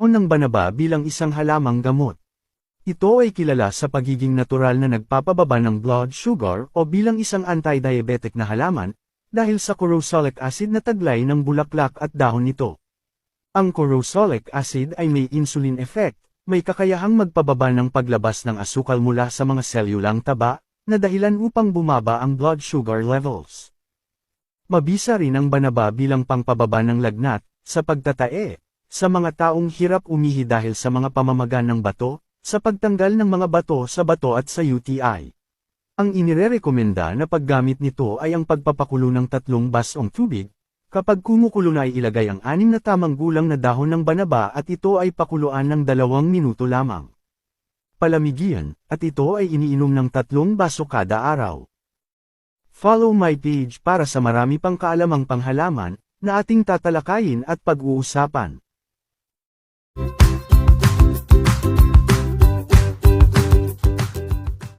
dahon ng banaba bilang isang halamang gamot. Ito ay kilala sa pagiging natural na nagpapababa ng blood sugar o bilang isang anti-diabetic na halaman, dahil sa corosolic acid na taglay ng bulaklak at dahon nito. Ang corosolic acid ay may insulin effect, may kakayahang magpababa ng paglabas ng asukal mula sa mga selyulang taba, na dahilan upang bumaba ang blood sugar levels. Mabisa rin ang banaba bilang pangpababa ng lagnat, sa pagtatae, sa mga taong hirap umihi dahil sa mga pamamaga ng bato, sa pagtanggal ng mga bato sa bato at sa UTI. Ang inirerekomenda na paggamit nito ay ang pagpapakulo ng tatlong basong tubig, kapag kumukulo na ay ilagay ang anim na tamang gulang na dahon ng banaba at ito ay pakuluan ng dalawang minuto lamang. Palamigyan, at ito ay iniinom ng tatlong baso kada araw. Follow my page para sa marami pang kaalamang panghalaman, na ating tatalakayin at pag-uusapan. Thank you.